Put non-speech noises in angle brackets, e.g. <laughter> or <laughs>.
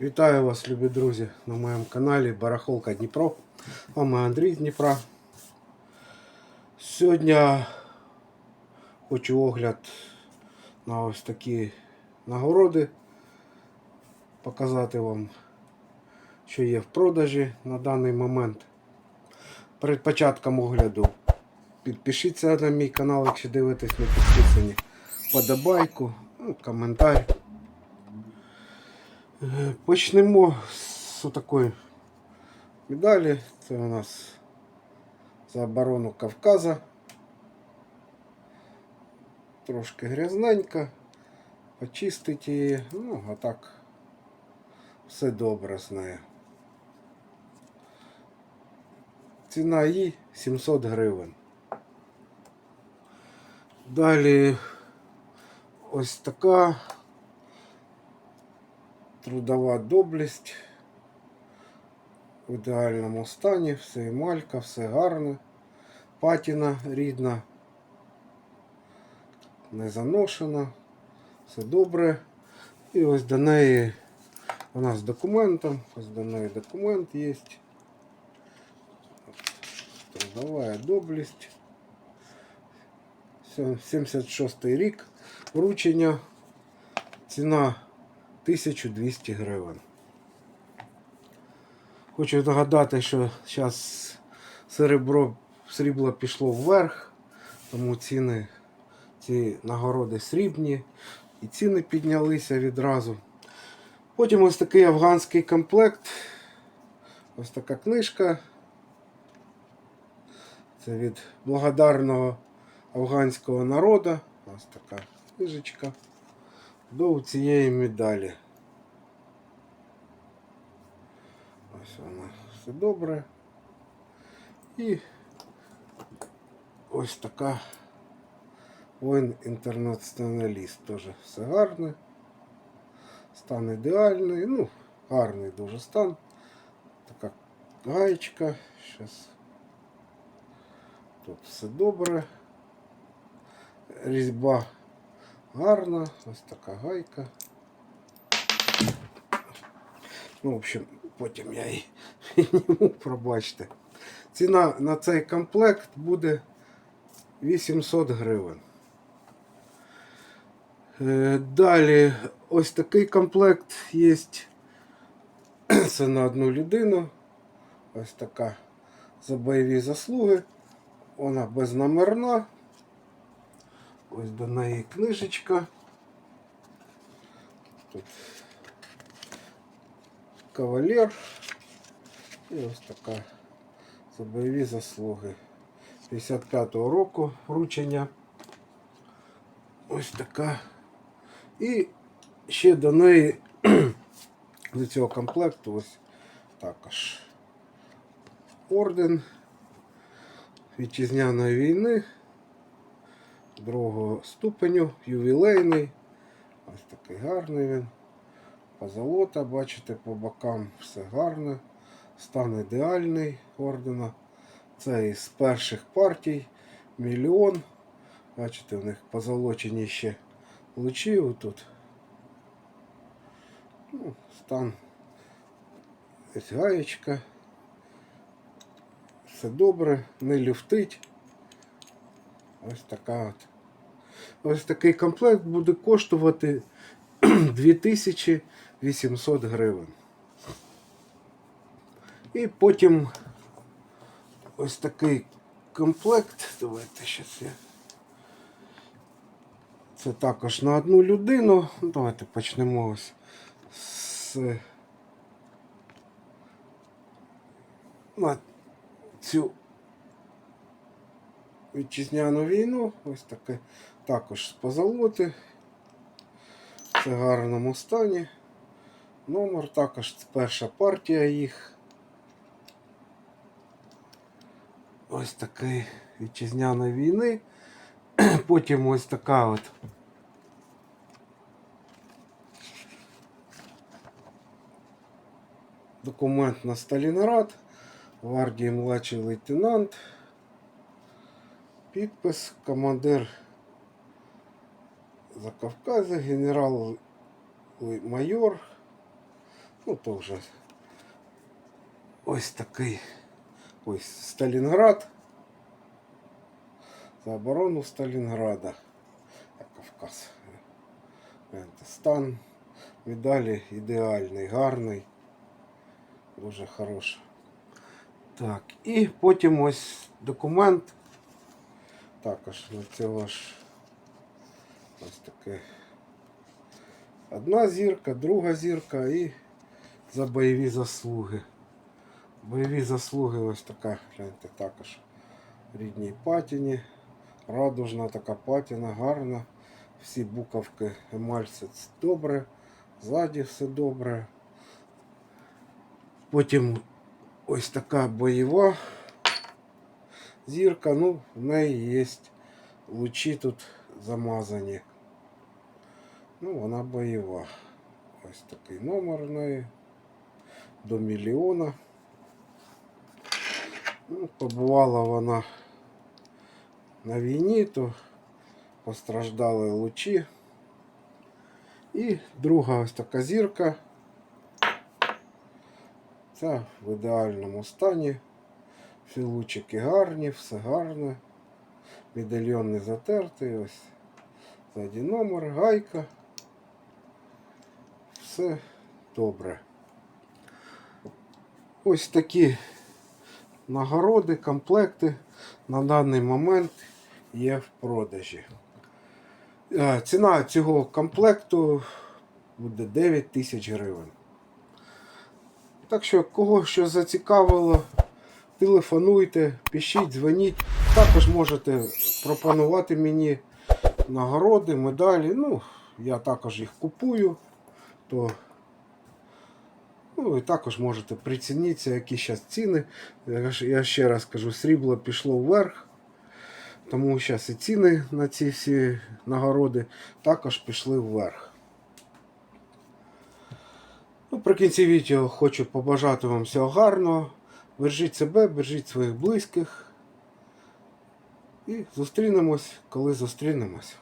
Вітаю вас, любі друзі, на моєму каналі Барахолка Дніпро. А ми Андрій Дніпра. Сьогодні хочу огляд на ось такі нагороди. Показати вам, що є в продажі на даний момент. Перед початком огляду підпишіться на мій канал, якщо дивитесь не підписані. Подобайку, ну, коментар. Почнемо з такої медалі. Це у нас за оборону Кавказа. Трошки грязненька. Почистить її. Ну, а так все добре з нею. Ціна її 700 гривень. Далі ось така трудова доблесть в ідеальному стані, все емалька, все гарне, патіна рідна, не заношена, все добре. І ось до неї вона з документом, ось до неї документ є. Трудова доблесть. Сьо- 76 рік вручення. Ціна 1200 гривень. Хочу нагадати, що зараз серебро, срібло пішло вверх, тому ціни, ці нагороди срібні і ціни піднялися відразу. Потім ось такий афганський комплект. Ось така книжка. Це від благодарного афганського народу. Ось така книжечка до цієї медалі. Ось вона все добре. І ось така воїн інтернаціоналіст. Теж все гарне. Стан ідеальний. Ну, гарний дуже стан. Така гаєчка. Зараз тут все добре. Різьба гарна, ось така гайка. Ну, в общем, потім я її <laughs> підніму, пробачте. Ціна на цей комплект буде 800 гривень. Е, Далі ось такий комплект є. <clears throat> Це на одну людину. Ось така за бойові заслуги. Вона безномерна. Ось до неї книжечка. Тут кавалер. І ось така за бойові заслуги. 55-го року вручення. Ось така. І ще до неї <clears throat> до цього комплекту ось також орден вітчизняної війни другого ступеню, ювілейний. Ось такий гарний він. Позолота, бачите, по бокам все гарне. Стан ідеальний ордена. Це із перших партій. Мільйон. Бачите, у них позолочені ще лучі отут. Ну, стан. Гаєчка. Все добре, не люфтить. Ось така от. Ось такий комплект буде коштувати <clears throat> 2800 гривень. І потім ось такий комплект. Давайте щас я. Це також на одну людину. Ну, Давайте почнемо ось з на цю вітчизняну війну. Ось таке також з позолоти. Це в гарному стані. Номер також перша партія їх. Ось такий вітчизняної війни. <clears throat> Потім ось така от. Документ на Сталінград. Гвардії младший лейтенант. Підпис командир Закавказа, генерал майор. Ну, то вже ось такий ось Сталінград. За оборону Сталінграда. Кавказ. Стан медалі ідеальний, гарний. Дуже хороший. Так, і потім ось документ. Також на цього ж ось таке. Одна зірка, друга зірка і за бойові заслуги. Бойові заслуги ось така, гляньте, також рідній патіні. Радужна така патіна, гарна. Всі буковки емаль добре. Ззаді все добре. Потім ось така бойова зірка. Ну, в неї є лучі тут замазані. Ну, вона бойова. Ось такий номер в неї. До мільйона. Ну, побувала вона на війні, то постраждали лучі. І друга ось така зірка. Це в ідеальному стані. Всі лучики гарні, все гарне. Медальйон не затертий. Ось ззаді номер, гайка. Все добре. Ось такі нагороди, комплекти на даний момент є в продажі. Е, Ціна цього комплекту буде 9 тисяч гривень. Так що, кого що зацікавило, телефонуйте, пишіть, дзвоніть. Також можете пропонувати мені нагороди, медалі. Ну, я також їх купую, то ну, і також можете прицініться, які зараз ціни. Я ще раз кажу, срібло пішло вверх. Тому зараз і ціни на ці всі нагороди також пішли вверх. Ну, при кінці відео хочу побажати вам всього гарного. Бережіть себе, бережіть своїх близьких. І зустрінемось, коли зустрінемось.